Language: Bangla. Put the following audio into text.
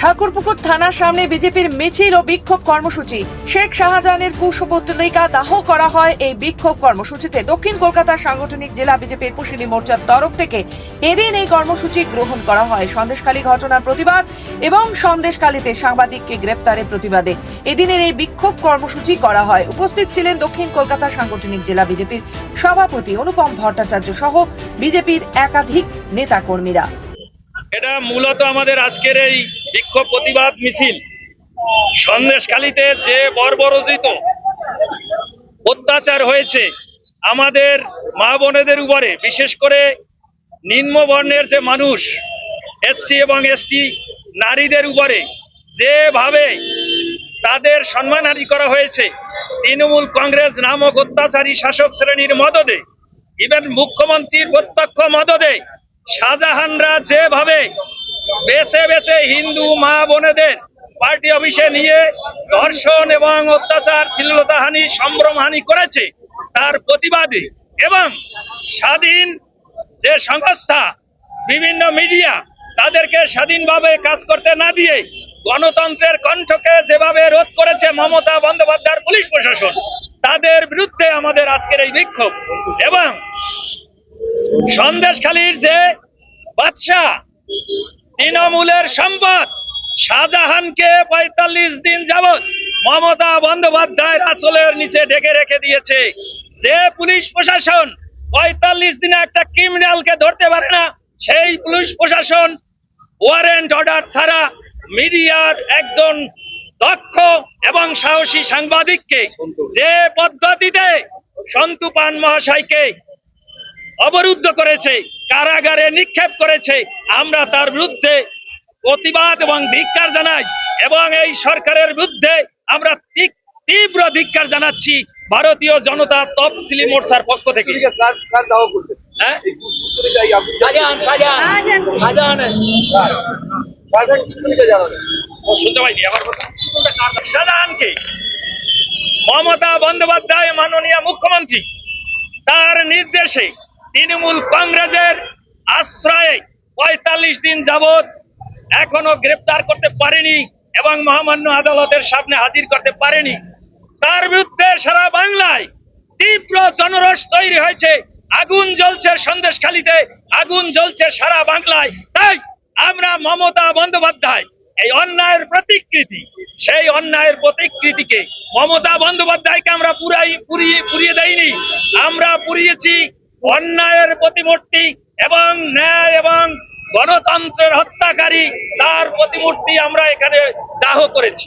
ঠাকুরপুকুর থানার সামনে বিজেপির মিছিল ও বিক্ষোভ কর্মসূচি। শেখ শাহজাহানের কুশপুত্তলিকা দাহ করা হয় এই বিক্ষোভ কর্মসূচিতে। দক্ষিণ কলকাতার সাংগঠনিক জেলা বিজেপির পুশিলি মোর্চার তরফ থেকে এদিন এই কর্মসূচি গ্রহণ করা হয়। সন্দেশখালী ঘটনার প্রতিবাদ এবং সন্দেশখালীতে সাংবাদিককে গ্রেপ্তারের প্রতিবাদে। এদিনের এই বিক্ষোভ কর্মসূচি করা হয়। উপস্থিত ছিলেন দক্ষিণ কলকাতা সাংগঠনিক জেলা বিজেপির সভাপতি অনুপম ভট্টাচার্য সহ বিজেপির একাধিক নেতাকর্মীরা। এটা মূলত আমাদের আজকের এই বিক্ষোভ প্রতিবাদ মিছিল। সন্দেশখালীতে যে বর্বরচিত অত্যাচার হয়েছে, আমাদের মা বোনেদের উপরে, বিশেষ করে নিম্ন বর্ণের যে মানুষ এসসি এবং এসটি নারীদের উপরে, যেভাবে তাদের সম্মানহানি করা হয়েছে, তৃণমূল কংগ্রেস নামক অত্যাচারী শাসক শ্রেণির মদদে ইভেন মুখ্যমন্ত্রীর প্রত্যক্ষ মদদে শাহজাহানরা যেভাবে বেছে বেছে হিন্দু মা বোনেদের পার্টি অফিসে নিয়ে ধর্ষণ এবং অত্যাচার শ্লীলতাহানি সম্ভ্রমহানি করেছে, তার প্রতিবাদে এবং স্বাধীন যে সংস্থা, বিভিন্ন মিডিয়া তাদেরকে স্বাধীনভাবে কাজ করতে না দিয়ে গণতন্ত্রের কণ্ঠকে যেভাবে রোধ করেছে মমতা বন্দ্যোপাধ্যায়ের পুলিশ প্রশাসন, তাদের বিরুদ্ধে আমাদের আজকের এই বিক্ষোভ এবং সন্দেশখালীর যে বাদশাহ, তৃণমূলের সম্পদ, শাহজাহানকে পঁয়তাল্লিশ দিন যাবৎ মমতা বন্দ্যোপাধ্যায়ের আসলের নিচে ঢেকে রেখে দিয়েছে। যে পুলিশ প্রশাসন পঁয়তাল্লিশ দিনে একটা ক্রিমিনালকে ধরতে পারে না, সেই পুলিশ প্রশাসন ওয়ারেন্ট অর্ডার ছাড়া মিডিয়ার একজন দক্ষ এবং সাহসী সাংবাদিককে যে পদ্ধতিতে সন্তু পান মহাশয়কে অবরুদ্ধ করেছে কারাগারে নিক্ষেপ করেছে। আমরা তার বিরুদ্ধে প্রতিবাদ এবং ধিক্কার জানাই এবং এই সরকারের বিরুদ্ধে আমরা তীব্র ধিক্কার জানাচ্ছি ভারতীয় জনতা তফসিলি মোর্চার পক্ষ থেকে। হ্যাঁ? শুনতে পাইনি আমার শাহজাহানকে মমতা বন্দ্যোপাধ্যায় মাননীয় মুখ্যমন্ত্রী তার নির্দেশে তৃণমূল কংগ্রেসের আশ্রয়ে পঁয়তাল্লিশ দিন যাবৎ এখনও গ্রেপ্তার করতে পারেনি এবং মহামান্য আদালতের সামনে হাজির করতে পারেনি। তার বিরুদ্ধে সারা বাংলায় তীব্র জনরোষ তৈরি হয়েছে। আগুন জ্বলছে সন্দেশখালিতে, আগুন জ্বলছে সারা বাংলায়। তাই আমরা মমতা বন্দ্যোপাধ্যায়, এই অন্যায়ের প্রতিকৃতি, সেই অন্যায়ের প্রতিকৃতিকে মমতা বন্দ্যোপাধ্যায়কে আমরা পুরাই পুরিয়ে পুরিয়ে দেয়নি আমরা পুরিয়েছি অন্যায়ের প্রতিমূর্তি এবং ন্যায় এবং গণতন্ত্রের হত্যাকারী তার প্রতিমূর্তি আমরা এখানে দাহ করেছি।